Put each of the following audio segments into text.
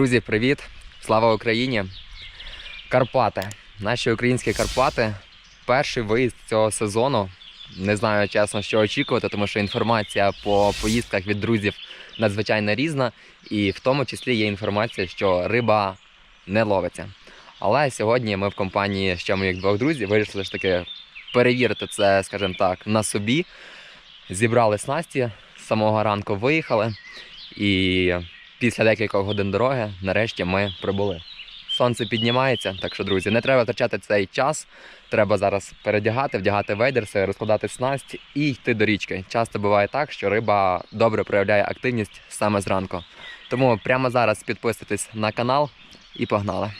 Друзі, привіт! Слава Україні! Карпати. Наші українські Карпати. Перший виїзд цього сезону. Не знаю чесно, що очікувати, тому що інформація по поїздках від друзів надзвичайно різна, і в тому числі є інформація, що риба не ловиться. Але сьогодні ми в компанії ще моїх двох друзів вирішили ж таки перевірити це, скажімо так, на собі. Зібрали снасті з самого ранку виїхали. І після декількох годин дороги нарешті ми прибули. Сонце піднімається, так що, друзі, не треба втрачати цей час. Треба зараз передягати, вдягати вейдерси, розкладати снасть і йти до річки. Часто буває так, що риба добре проявляє активність саме зранку. Тому прямо зараз підписуйтесь на канал і погнали.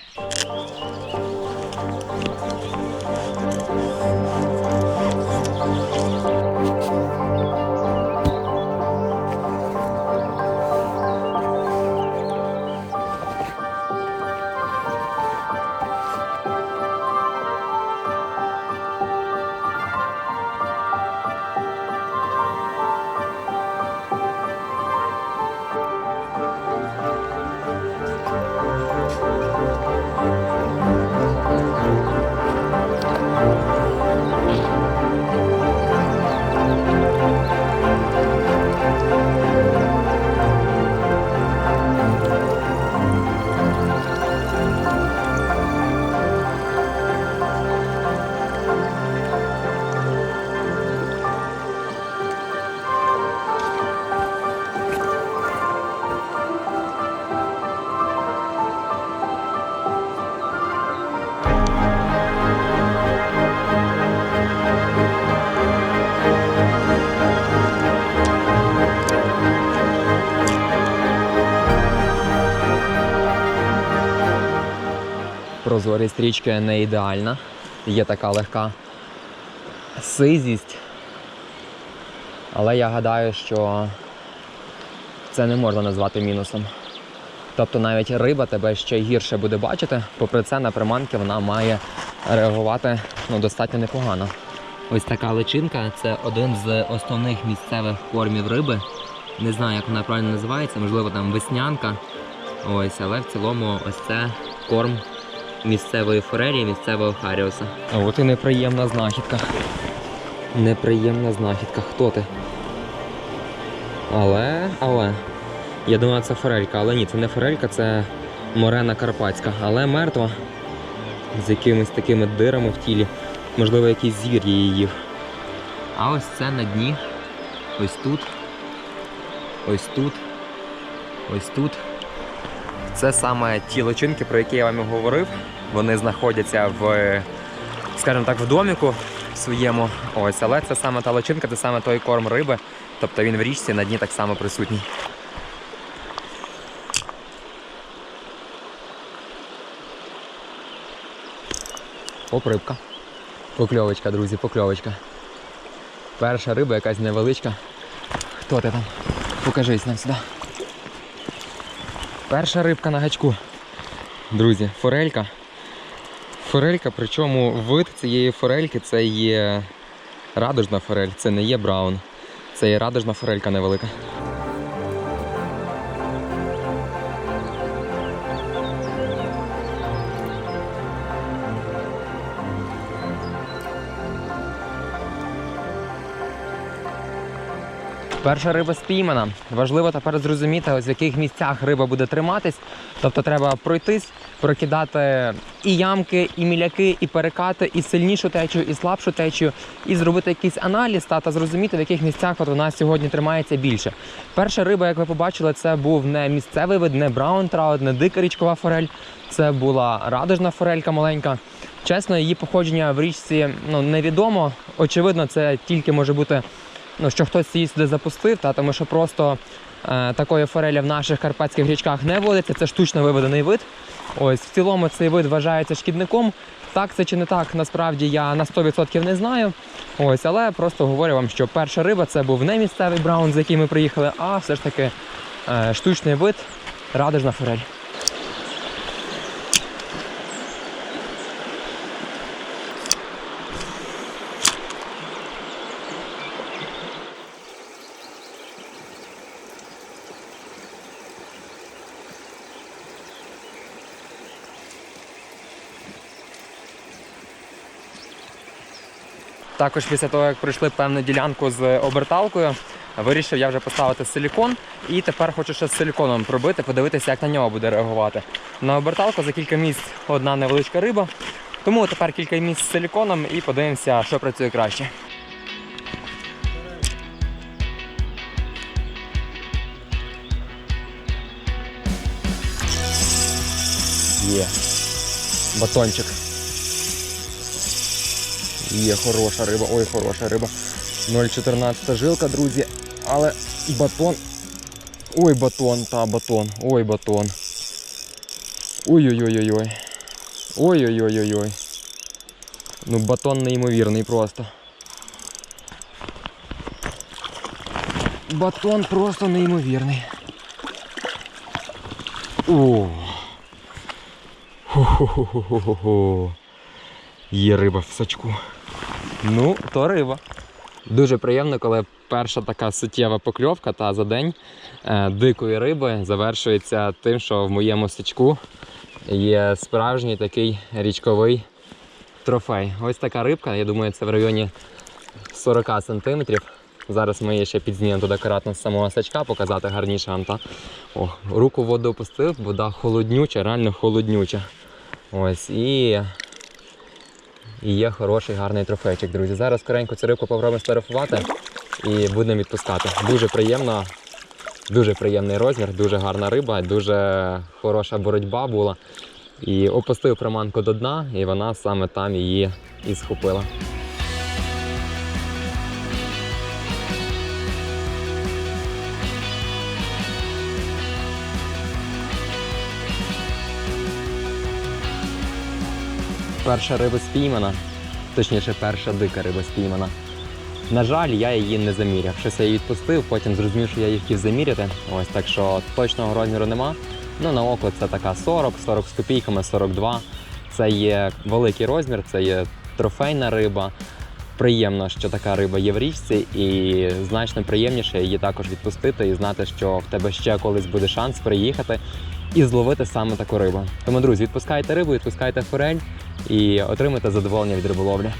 Прозорість річки не ідеальна. Є така легка сизість. Але я гадаю, що це не можна назвати мінусом. Тобто навіть риба тебе ще гірше буде бачити, попри це на приманки вона має реагувати ну, достатньо непогано. Ось така личинка це один з основних місцевих кормів риби. Не знаю, як вона правильно називається, можливо, там веснянка. Ось, але в цілому ось це корм місцевої форелі, місцевого харіуса. А от і неприємна знахідка. Неприємна знахідка. Хто ти? Але, але. Я думаю, це форелька, але ні, це не форелька, це морена карпатська, але мертва. З якимись такими дирами в тілі. Можливо, якийсь звір її їв. А ось це на дні. Ось тут. Ось тут. Ось тут. Це саме ті личинки, про які я вам і говорив. Вони знаходяться в, скажімо так, в доміку своєму. Ось, але це саме та личинка, це саме той корм риби. Тобто він в річці на дні так само присутній. Оп, рибка. Покльовочка, друзі, покльовочка. Перша риба якась невеличка. Хто ти там? Покажись нам сюди. Перша рибка на гачку. Друзі, форелька. Форелька, причому вид цієї форельки це є радужна форель, це не є браун. Це є радужна форелька невелика. Перша риба спіймана. Важливо тепер зрозуміти, ось в яких місцях риба буде триматись. Тобто треба пройтись, прокидати і ямки, і міляки, і перекати, і сильнішу течію, і слабшу течію, і зробити якийсь аналіз та, та зрозуміти, в яких місцях от вона сьогодні тримається більше. Перша риба, як ви побачили, це був не місцевий вид, не браун траут, не дика річкова форель. Це була радужна форелька маленька. Чесно, її походження в річці ну, невідомо. Очевидно, це тільки може бути ну, що хтось її сюди запустив, та, тому що просто е, такої форелі в наших карпатських річках не водиться, це штучно виведений вид. Ось в цілому цей вид вважається шкідником. Так це чи не так, насправді я на 100% не знаю. Ось, але просто говорю вам, що перша риба це був не місцевий браун, з яким ми приїхали, а все ж таки е, штучний вид, радужна форель. Також після того, як пройшли певну ділянку з оберталкою, вирішив я вже поставити силікон і тепер хочу ще з силіконом пробити, подивитися, як на нього буде реагувати. На оберталку за кілька місць одна невеличка риба. Тому тепер кілька місць з силіконом і подивимося, що працює краще. Є. Батончик. Є хороша риба, ой, хороша риба. 0,14 жилка, друзі. Але батон. Ой, батон, та батон. Ой, батон. Ой-ой-ой-ой-ой. Ой-ой-ой-ой-ой. Ну, батон неймовірний просто. Батон просто неймовірний. О. Хо-хо-хо-хо-хо. Є риба в сачку. Ну, то риба. Дуже приємно, коли перша така суттєва покльовка та за день е, дикої риби завершується тим, що в моєму сачку є справжній такий річковий трофей. Ось така рибка, я думаю, це в районі 40 сантиметрів. Зараз ми її ще підзнімемо туди акуратно з самого сачка, показати гарніше Анта. О, руку в воду опустив, вода холоднюча, реально холоднюча. Ось і, і є хороший гарний трофейчик, друзі. Зараз коренько цю рибку попробуємо сфотографувати і будемо відпускати. Дуже приємно, дуже приємний розмір, дуже гарна риба, дуже хороша боротьба була. І опустив приманку до дна, і вона саме там її і схопила. Перша риба спіймана, точніше, перша дика риба спіймана. На жаль, я її не заміряв. Щось я її відпустив, потім зрозумів, що я її хотів заміряти. Ось так що точного розміру нема. Ну, на око це така 40, 40 з копійками, 42. Це є великий розмір, це є трофейна риба. Приємно, що така риба є в річці, і значно приємніше її також відпустити і знати, що в тебе ще колись буде шанс приїхати і зловити саме таку рибу. Тому, друзі, відпускайте рибу, відпускайте форель і отримайте задоволення від риболовлі.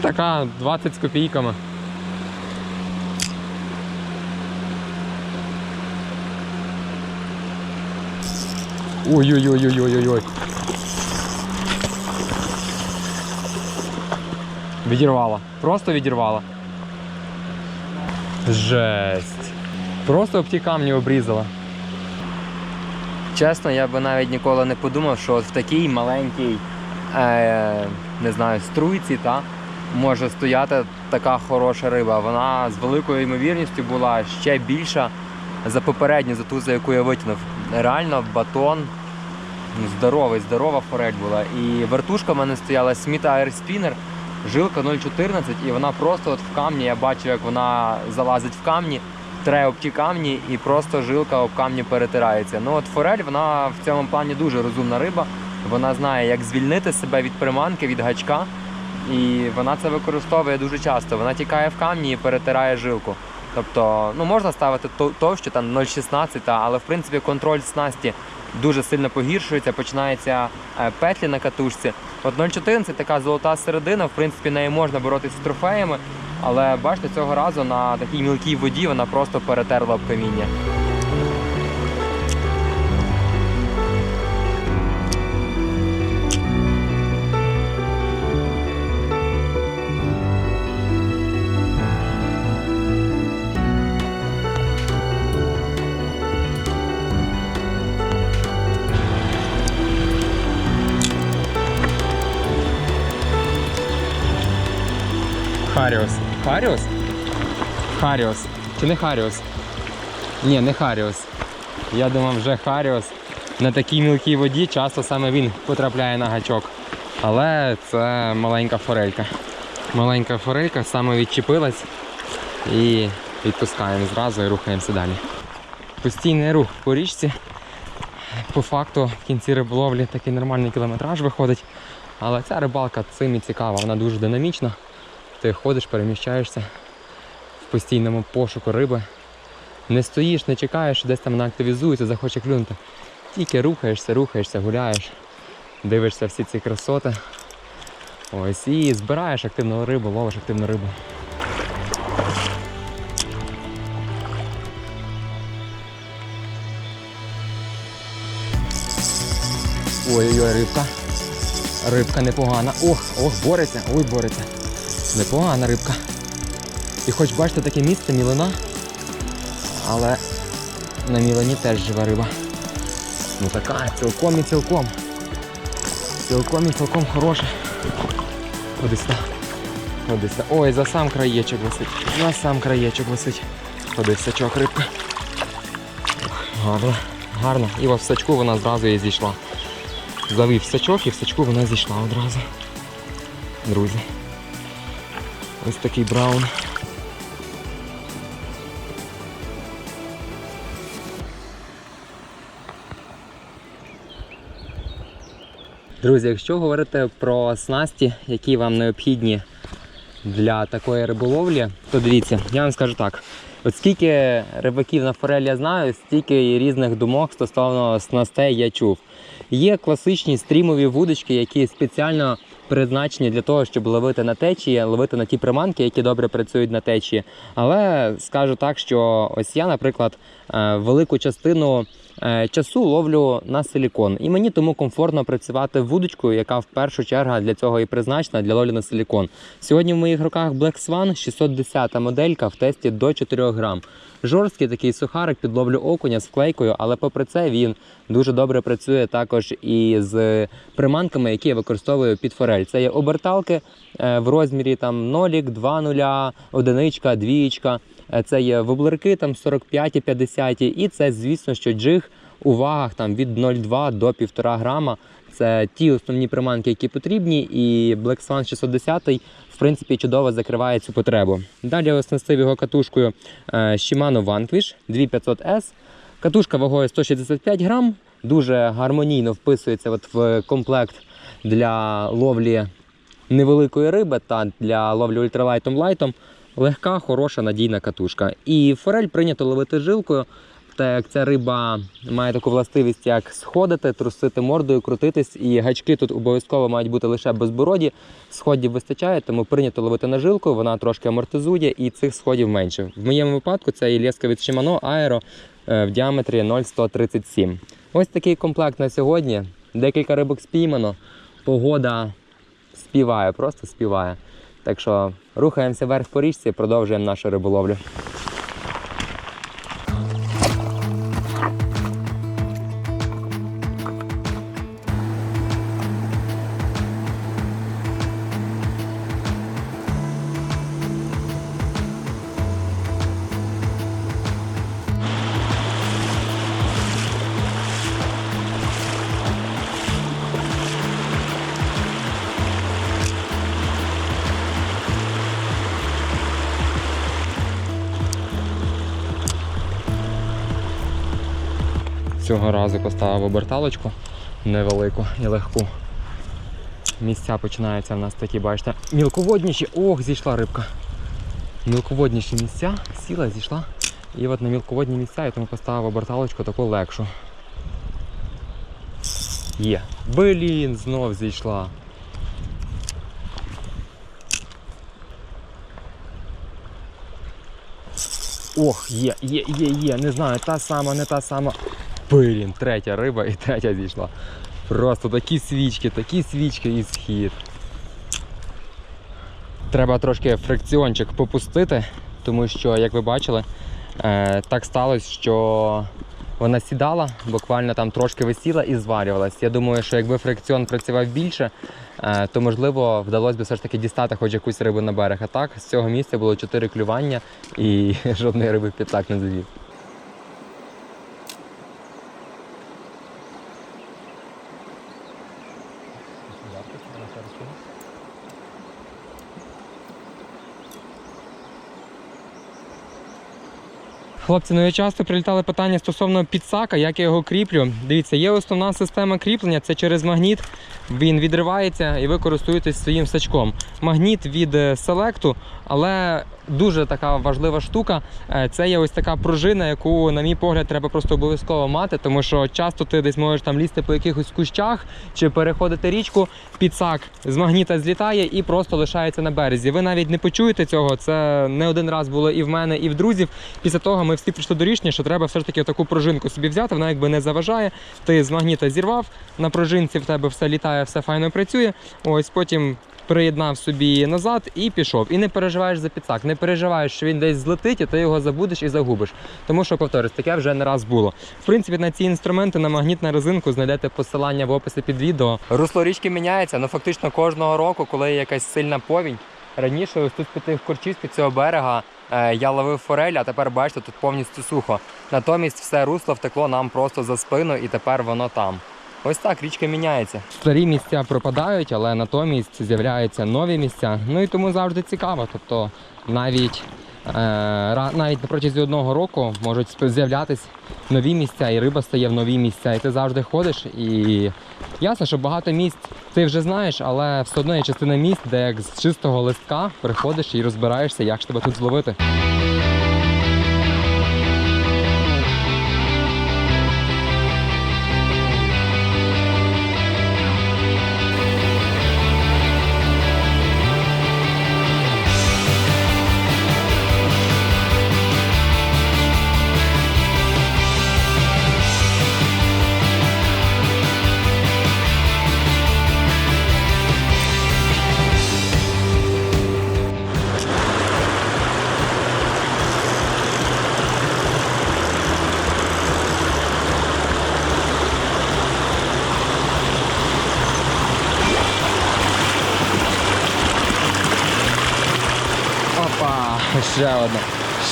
Така 20 з копійками. Ой-ой-ой-ой-ой-ой. Відірвала. Просто відірвала. Жесть. Просто об ті камні обрізала. Чесно, я би навіть ніколи не подумав, що от в такій маленькій, е, не знаю, струйці та, може стояти така хороша риба. Вона з великою ймовірністю була ще більша за попередню, за ту, за яку я витягнув. Реально батон ну, здоровий, здорова форель була. І вертушка в мене стояла Smith Air Spinner, жилка 0,14, і вона просто от в камні, я бачу, як вона залазить в камні, тре об ті камні і просто жилка об камні перетирається. Ну от форель, вона в цьому плані дуже розумна риба. Вона знає, як звільнити себе від приманки, від гачка. І вона це використовує дуже часто. Вона тікає в камні і перетирає жилку. Тобто, ну можна ставити то- товщу, там 0,16, але в принципі контроль снасті дуже сильно погіршується, починаються е, петлі на катушці. От 0,14 така золота середина, в принципі, нею можна боротися з трофеями, але бачите, цього разу на такій мілкій воді вона просто перетерла об каміння. Харіус. Харіус? Харіус. Чи не Харіус? Ні, не Харіус. Я думав, вже Харіус. на такій мілкій воді часто саме він потрапляє на гачок. Але це маленька форелька. Маленька форелька саме відчепилась і відпускаємо зразу і рухаємося далі. Постійний рух по річці. По факту в кінці риболовлі такий нормальний кілометраж виходить. Але ця рибалка цим і цікава, вона дуже динамічна. Ти ходиш, переміщаєшся в постійному пошуку риби. Не стоїш, не чекаєш, десь там вона активізується, захоче клюнути. Тільки рухаєшся, рухаєшся, гуляєш, дивишся всі ці красоти. Ось і збираєш активну рибу, ловиш активну рибу. Ой-ой-ой, рибка. Рибка непогана. Ох, ох, бореться, ой, бореться. Непогана рибка. І хоч бачите таке місце, мілина, але на мілині теж жива риба. Ну така, цілком і цілком. Цілком і цілком хороша. Ходи сюди. Ой, за сам краєчок висить. За сам краєчок висить. Ходи сачок рибка. Гарно, гарно. І в сачку вона зразу і зійшла. Завив сачок і в сачку вона зійшла одразу. Друзі. Ось такий браун. Друзі, якщо говорити про снасті, які вам необхідні для такої риболовлі, то дивіться, я вам скажу так. От скільки рибаків на форель я знаю, стільки різних думок стосовно снастей я чув. Є класичні стрімові вудочки, які спеціально призначені для того, щоб ловити на течії, ловити на ті приманки, які добре працюють на течії. Але скажу так, що ось я, наприклад, е, велику частину часу ловлю на силікон. І мені тому комфортно працювати вудочкою, яка в першу чергу для цього і призначена для ловлі на силікон. Сьогодні в моїх руках Black Swan 610 моделька в тесті до 4 грам. Жорсткий такий сухарик під ловлю окуня з вклейкою, але попри це він дуже добре працює також і з приманками, які я використовую під форель. Це є оберталки е, в розмірі там нолік, 2 нуля, одиничка, двієчка. Е, Це є воблерки там 45 і 50 і це, звісно, що джиг у вагах там від 0,2 до 1,5 грама. Це ті основні приманки, які потрібні, і Black Swan 610 в принципі чудово закриває цю потребу. Далі я оснастив його катушкою е, Shimano Vanquish 2500S. Катушка вагою 165 грам, дуже гармонійно вписується от в комплект для ловлі невеликої риби та для ловлі ультралайтом лайтом. Легка, хороша, надійна катушка. І форель прийнято ловити жилкою. Так як ця риба має таку властивість, як сходити, трусити мордою, крутитись, і гачки тут обов'язково мають бути лише безбороді. Сходів вистачає, тому прийнято ловити на жилку, вона трошки амортизує і цих сходів менше. В моєму випадку це і леска від Shimano Aero е, в діаметрі 0,137. Ось такий комплект на сьогодні. Декілька рибок спіймано. Погода співає, просто співає. Так що рухаємося вверх по річці, продовжуємо нашу риболовлю. Цього разу поставив оберталочку невелику і легку. Місця починаються в нас такі, бачите, мілководніші. Ох, зійшла рибка. Мілководніші місця, сіла, зійшла. І от на мілководні місця я тому поставив оберталочку таку легшу. Є. Блін, знов зійшла. Ох, є, є, є, є. Не знаю, та сама, не та сама. Блін, третя риба і третя зійшла. Просто такі свічки, такі свічки і схід. Треба трошки фрикціончик попустити, тому що, як ви бачили, е, так сталося, що вона сідала, буквально там трошки висіла і зварювалась. Я думаю, що якби фрикціон працював більше, е, то можливо вдалося б все ж таки дістати хоч якусь рибу на берег. А так, з цього місця було 4 клювання і жодної риби в п'ятак не завів. Хлопці, ну я часто прилітали питання стосовно підсака, як я його кріплю. Дивіться, є основна система кріплення, це через магніт. Він відривається і ви користуєтесь своїм сачком. Магніт від селекту, але дуже така важлива штука. е, Це є ось така пружина, яку, на мій погляд, треба просто обов'язково мати, тому що часто ти десь можеш там лізти по якихось кущах чи переходити річку. Підсак з магніта злітає і просто лишається на березі. Ви навіть не почуєте цього. Це не один раз було і в мене, і в друзів. Після того ми всі прийшли до рішення, що треба все ж таки таку пружинку собі взяти. Вона якби не заважає. Ти з магніта зірвав, на пружинці в тебе все літає, все файно працює. Ось потім. Приєднав собі назад і пішов. І не переживаєш за підсак, не переживаєш, що він десь злетить, і ти його забудеш і загубиш. Тому що, повторюсь, таке вже не раз було. В принципі, на ці інструменти на магніт на резинку знайдете посилання в описі під відео. Русло річки міняється, ну фактично кожного року, коли є якась сильна повінь. Раніше ось тут під тих корчів під цього берега е, я ловив форель, а тепер бачите, тут повністю сухо. Натомість все русло втекло нам просто за спину, і тепер воно там. Ось так річка міняється. Старі місця пропадають, але натомість з'являються нові місця. Ну і тому завжди цікаво. Тобто навіть е, навіть на протязі одного року можуть з'являтись нові місця, і риба стає в нові місця. І ти завжди ходиш. І ясно, що багато місць ти вже знаєш, але все одно є частина місць, де як з чистого листка приходиш і розбираєшся, як ж тебе тут зловити.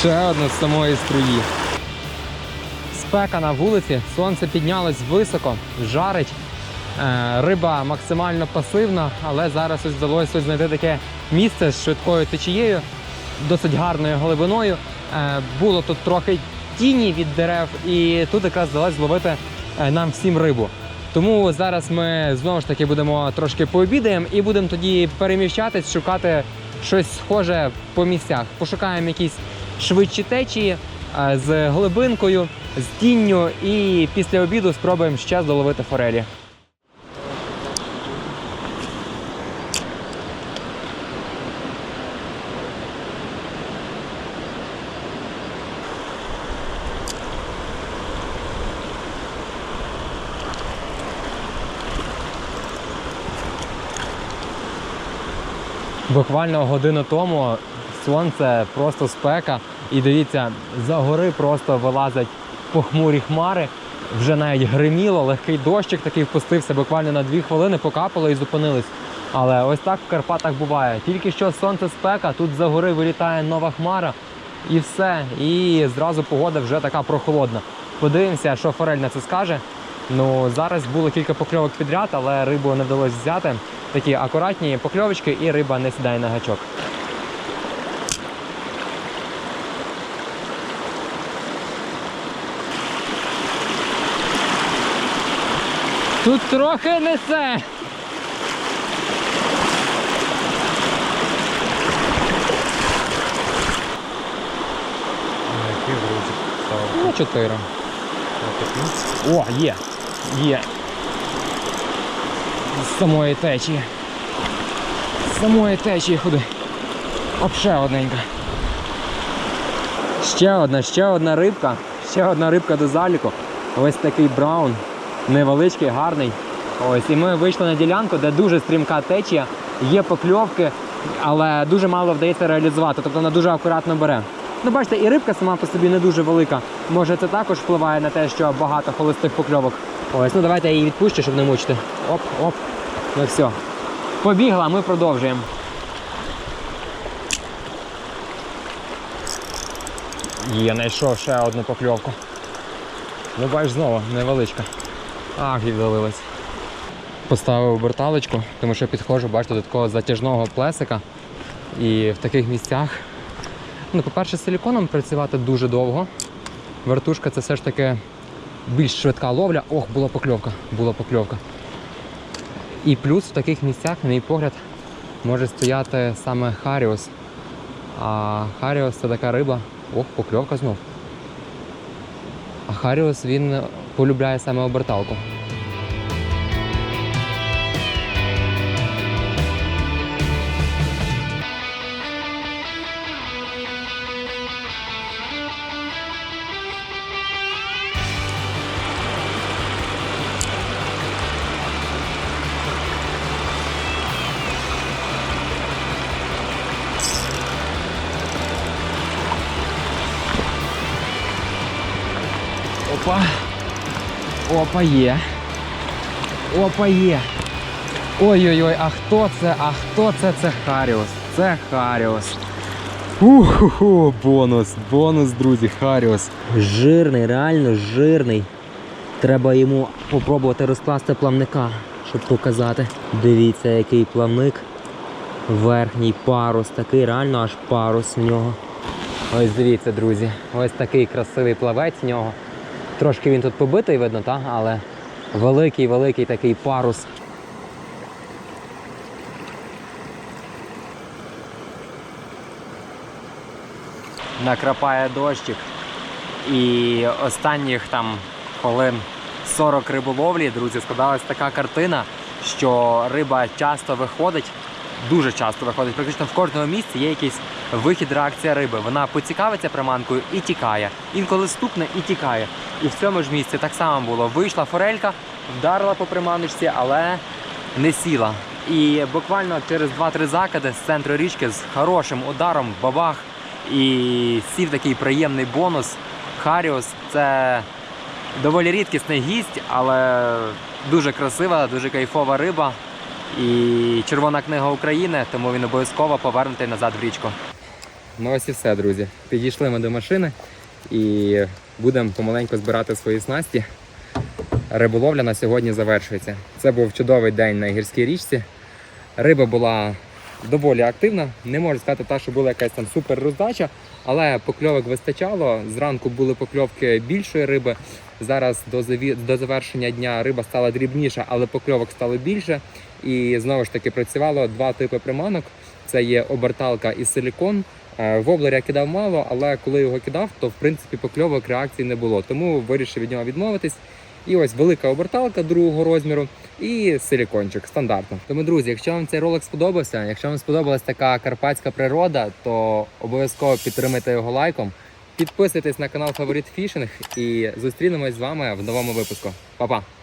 Ще одна з самої струї. Спека на вулиці, сонце піднялось високо, жарить. Е, Риба максимально пасивна, але зараз ось вдалося знайти таке місце з швидкою течією, досить гарною глибиною. Е, Було тут трохи тіні від дерев, і тут якраз вдалося зловити е, нам всім рибу. Тому зараз ми знову ж таки будемо трошки пообідаємо і будемо тоді переміщатись, шукати щось схоже по місцях. Пошукаємо якісь швидші течії з глибинкою, з тінню, і після обіду спробуємо ще доловити форелі. Буквально годину тому сонце просто спека. І дивіться, за гори просто вилазять похмурі хмари. Вже навіть гриміло, легкий дощик такий впустився, буквально на дві хвилини покапало і зупинились. Але ось так в Карпатах буває. Тільки що сонце спека, тут за гори вилітає нова хмара і все. І зразу погода вже така прохолодна. Подивимося, що форель на це скаже. Ну зараз було кілька покльовок підряд, але рибу не вдалося взяти. Такі акуратні покльовочки, і риба не сідає на гачок. Тут трохи несе. Ну, чотири. О, є. Є. З самої течії. З самої течії ходи. Оп, ще одненька. Ще одна, ще одна рибка. Ще одна рибка до заліку. Ось такий браун. Невеличкий, гарний. Ось, і ми вийшли на ділянку, де дуже стрімка течія, є покльовки, але дуже мало вдається реалізувати. Тобто вона дуже акуратно бере. Ну, бачите, і рибка сама по собі не дуже велика. Може це також впливає на те, що багато холостих покльовок. Ось, ну давайте я її відпущу, щоб не мучити. Оп, оп. Ну все. Побігла, ми продовжуємо. Є, знайшов ще одну покльовку. Ну, бач, знову невеличка. Ах, відвалилась. Поставив оберталочку, тому що підходжу, бачите, до такого затяжного плесика. І в таких місцях, ну, по-перше, з силіконом працювати дуже довго. вертушка це все ж таки більш швидка ловля. Ох, була покльовка, була покльовка. І плюс в таких місцях, на мій погляд, може стояти саме Харіус. А Харіус це така риба. Ох, покльовка знов. А Харіус він полюбляє саме оберталку. Опа є. Опа є. Ой-ой-ой, а хто це? А хто це? Це Харіус. Це Харіус. Уху, бонус, бонус, друзі, Харіус. Жирний, реально жирний. Треба йому попробувати розкласти плавника, щоб показати. Дивіться, який плавник. Верхній парус, такий реально аж парус в нього. Ось дивіться, друзі, ось такий красивий плавець в нього. Трошки він тут побитий, видно, та? але великий, великий такий парус. Накрапає дощик. І останніх там хвилин 40 риболовлі, друзі, складалась така картина, що риба часто виходить, дуже часто виходить. Практично в кожному місці є якийсь вихід, реакція риби. Вона поцікавиться приманкою і тікає. Інколи стукне і тікає. І в цьому ж місці так само було. Вийшла форелька, вдарила по приманочці, але не сіла. І буквально через 2-3 закиди з центру річки з хорошим ударом, бабах, і сів такий приємний бонус. Харіус це доволі рідкісний гість, але дуже красива, дуже кайфова риба. І червона книга України, тому він обов'язково повернутий назад в річку. Ну ось і все, друзі. Підійшли ми до машини і будемо помаленьку збирати свої снасті. Риболовля на сьогодні завершується. Це був чудовий день на гірській річці. Риба була доволі активна. Не можу сказати, та, що була якась там супер роздача, але покльовок вистачало. Зранку були покльовки більшої риби. Зараз до до завершення дня риба стала дрібніша, але покльовок стало більше. І знову ж таки працювало два типи приманок: це є оберталка і силікон. Е, Воблер я кидав мало, але коли його кидав, то в принципі покльовок реакцій не було. Тому вирішив від нього відмовитись. І ось велика оберталка другого розміру і силікончик стандартно. Тому, друзі, якщо вам цей ролик сподобався, якщо вам сподобалась така карпатська природа, то обов'язково підтримайте його лайком. Підписуйтесь на канал Фаворит Фішинг і зустрінемось з вами в новому випуску. Па-па!